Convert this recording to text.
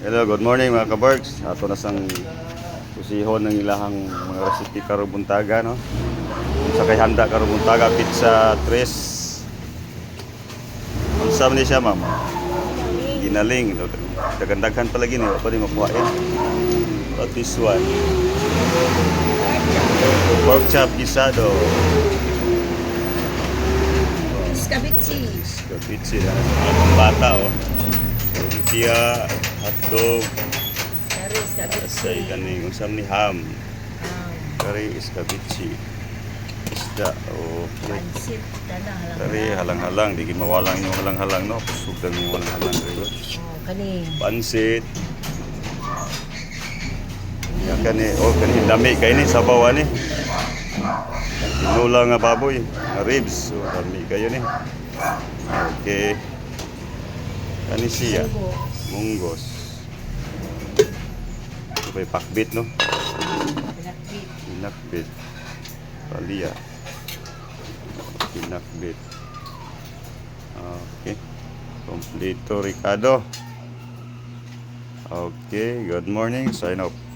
Hello, good morning mga kabarks. Ato na sang kusihon ng ilahang mga recipe karong buntaga, no? Sa kay handa karong buntaga, pizza tres. Unsa man siya, ma'am? Ginaling. Dagandaghan pa lagi ni, wa pa di makuha yan. But this one. Pork chop guisado. Skabitsi. Kapitsi na sa mga bata, oh. Lumpia, hotdog, Dari skabitsi. asay kaning unsam ni ham. Kari iskabichi. Isda o pansit. Dana halang. kari halang-halang di mawalang yung halang-halang no. Kusog lang yung halang-halang kay Oh, kani. Pansit. Ya kani o kani dami kay ni sabaw ani. Tinula nga baboy, nga ribs. So dami kayo ni. Okay. Kani siya, Sugo. munggos. Sabay pakbit no. Pinakbit. Pinakbit. Palia. Pinakbit. Okay. Kompleto, Ricardo. Okay, good morning. Sign off.